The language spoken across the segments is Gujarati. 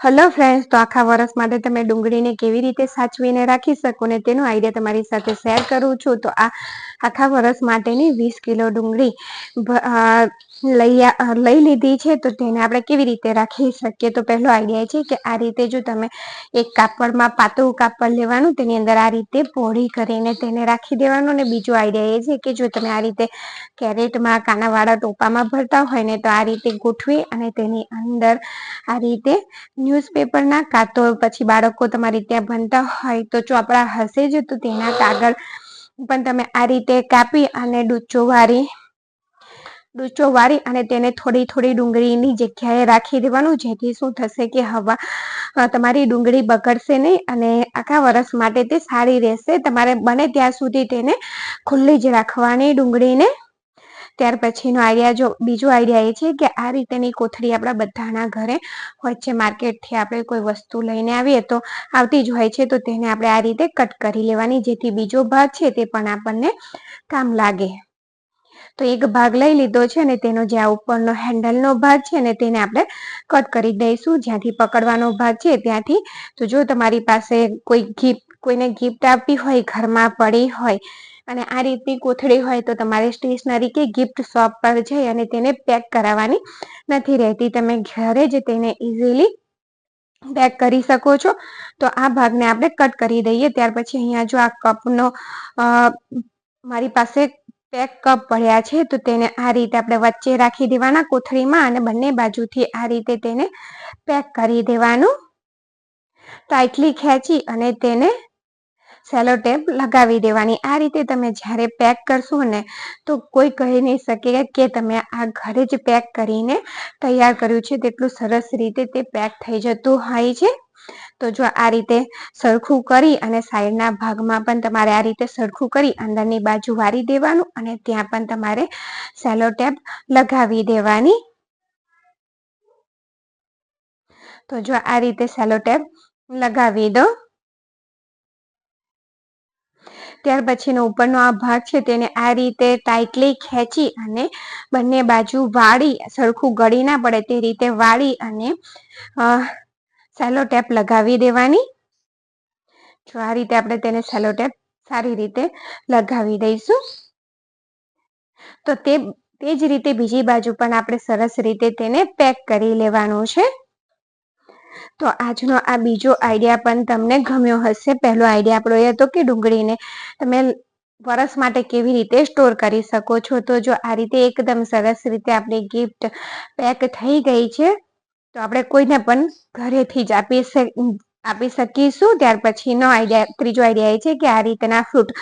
હલો ફ્રેન્ડ્સ તો આખા વર્ષ માટે તમે ડુંગળીને કેવી રીતે સાચવીને રાખી શકો ને તેનો આઈડિયા તમારી સાથે શેર કરું છું. તો આ આખા વર્ષ માટેની વીસ કિલો ડુંગળી લઈ લીધી છે, તો તેને આપણે કેવી રીતે રાખી શકીએ? તો પહેલો આઈડિયા છે કે આ રીતે જો તમે એક કાપડમાં પાતળું કાપડ લેવાનું, તેની અંદર આ રીતે પોળી કરીને તેને રાખી દેવાનું અને બીજો આઈડિયા એ છે કે જો તમે આ રીતે કેરેટમાં, કાનાવાળા ટોપામાં ભરતા હોય ને તો આ રીતે ગોઠવી અને તેની અંદર આ રીતે ન્યૂઝપેપરના કાં તો પછી બાળકો તમારી ત્યાં ભણતા હોય તો ચોપડા હશે જ તો તેના કાગળ પણ તમે આ રીતે કાપી અને ડૂચો વાળી ડૂચો વાળી અને તેને થોડી થોડી ડુંગળીની જગ્યાએ રાખી દેવાનું, જેથી શું થશે કે હવા તમારી ડુંગળી બગડશે નહીં અને આખા વર્ષ માટે તે સારી રહેશે. તમારે બને ત્યાં સુધી તેને ખુલ્લી જ રાખવાની ડુંગળીને ત્યાર પછીનો આઈડિયા જો, બીજો આઈડિયા એ છે કે આ રીતેની કોથળી આપણા બધાના ઘરે હોય છે માર્કેટથી આપણે કોઈ વસ્તુ લઈને આવીએ તો આવતી જ હોય છે તો તેને આપણે આ રીતે કટ કરી લેવાની, જેથી બીજો ભાગ છે તે પણ આપણને કામ લાગે. તો એક ભાગ લઈ લીધો છે અને તેનો જે આ ઉપરનો હેન્ડલનો ભાગ છે ને તેને આપણે કટ કરી દઈશું. જ્યાંથી પકડવાનો ભાગ છે ત્યાંથી. તો જો તમારી પાસે કોઈ ગિફ્ટ કોઈને ગિફ્ટ આપી હોય, ઘરમાં પડી હોય અને આ રીતની કોથળી હોય તો તમારે સ્ટેશનરી કે ગિફ્ટ શોપ પર જઈ અને તેને પેક કરાવવાની નથી રહેતી. તમે ઘરે જ તેને ઇઝીલી પેક કરી શકો છો. તો આ ભાગને આપણે કટ કરી દઈએ. ત્યાર પછી અહીંયા જો આ કપનો મારી પાસે પેક કપ પડ્યા છે, તો તેને આ રીતે આપણે વચ્ચે રાખી દેવાના કોથળીમાં અને બંને બાજુથી આ રીતે તેને પેક કરી દેવાનું. ટાઈટલી ખેંચી અને તેને સેલો ટેપ લગાવી દેવાની. આ રીતે તમે જ્યારે પેક કરશો ને, તો કોઈ કહી નહીં શકે કે તમે આ ઘરે જ પેક કરીને તૈયાર કર્યું છે. તેટલું સરસ રીતે તે પેક થઈ જતું હોય છે. તો જો આ રીતે સરખું કરી અને સાઈડના ભાગમાં પણ તમારે આ રીતે સરખું કરી અંદરની બાજુ વારી દેવાનું અને ત્યાં પણ તમારે સેલો ટેપ લગાવી દેવાની. તો જો આ રીતે સેલો ટેપ લગાવી દો. ત્યાર પછીનો ઉપરનો આ ભાગ છે તેને આ રીતે ટાઈટલી ખેંચી અને બંને બાજુ વાળી, સરખું ગળી ના પડે તે રીતે વાળી અને સેલો ટેપ લગાવી દેવાની. જો આ રીતે આપણે તેને સેલો ટેપ સારી રીતે લગાવી દઈશું. તો તે તે જ રીતે બીજી બાજુ પણ આપણે સરસ રીતે તેને પેક કરી લેવાનું છે. તો આજનો આ બીજો આઈડિયા પણ તમને ગમ્યો હશે. પહેલો આઈડિયા આપણો એ હતો કે ડુંગળીને તમે વરસ માટે કેવી રીતે સ્ટોર કરી શકો છો? તો જો આ રીતે એકદમ સરસ રીતે આપણી ગિફ્ટ પેક થઈ ગઈ છે, તો આપણે કોઈને પણ ઘરેથી જ આપી આપી શકીશું. ત્યાર પછીનો આઈડિયા ત્રીજો આઈડિયા એ છે કે આ રીતના ફ્રૂટ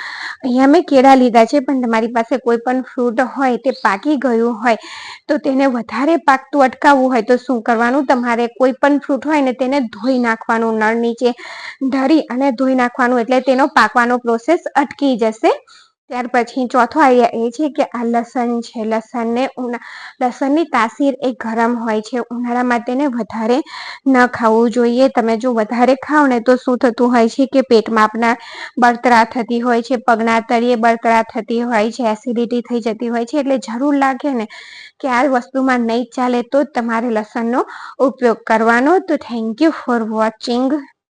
અહીંયા મેં કેળા લીધા છે, પણ તમારી પાસે કોઈ પણ ફ્રૂટ હોય, તે પાકી ગયું હોય, તો તેને વધારે પાકતું અટકાવવું હોય, તો શું કરવાનું? તમારે કોઈ પણ ફ્રૂટ હોય ને તેને ધોઈ નાખવાનું, નળ નીચે ધરી અને ધોઈ નાખવાનું, એટલે તેનો પાકવાનો પ્રોસેસ અટકી જશે. ત્યાર પછી ચોથો આઈડિયા એ છે કે આ લસણ છે. લસણને લસણની તાસીર એ ગરમ હોય છે. ઉનાળામાં તેને વધારે ન ખાવું જોઈએ. તમે જો વધારે ખાઓ ને તો શું થતું હોય છે કે પેટમાં આપણા બળતરા થતી હોય છે, પગના તળિયે બળતરા થતી હોય છે એસિડિટી થઈ જતી હોય છે. એટલે જરૂર લાગે ને કે આ વસ્તુમાં નહીં ચાલે તો તમારે લસણનો ઉપયોગ કરવાનો. તો થેન્ક યુ ફોર વોચિંગ